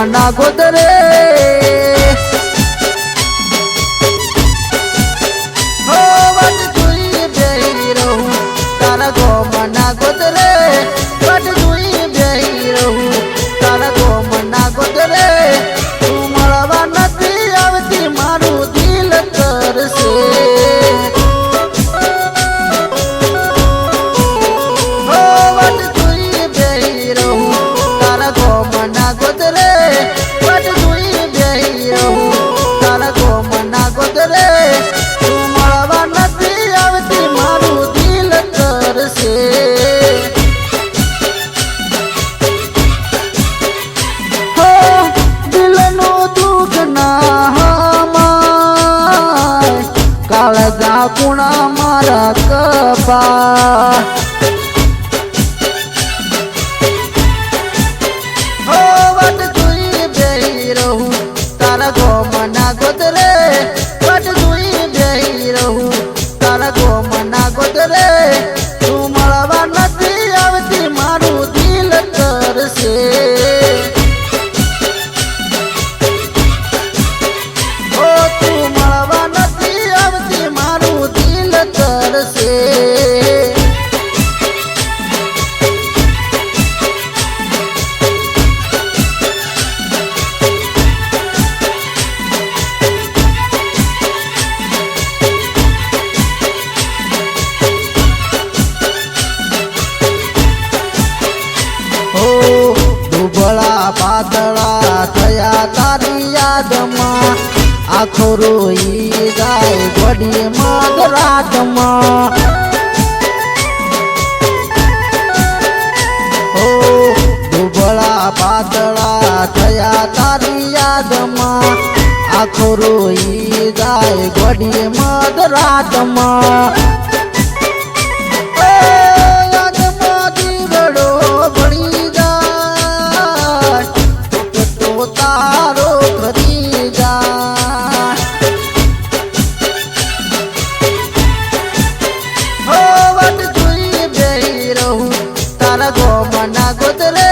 મના ગોદરે મારા કપા વાદળા થયા તારી યાદમાં. આખો રોઈ જાય ઘડી માગ રાતમાં ઓ દુબળા પાતળા થયા તારી યાદમાં. આખો રોઈ જાય ઘડી માગ રાતમાં ગો મના ગોતરે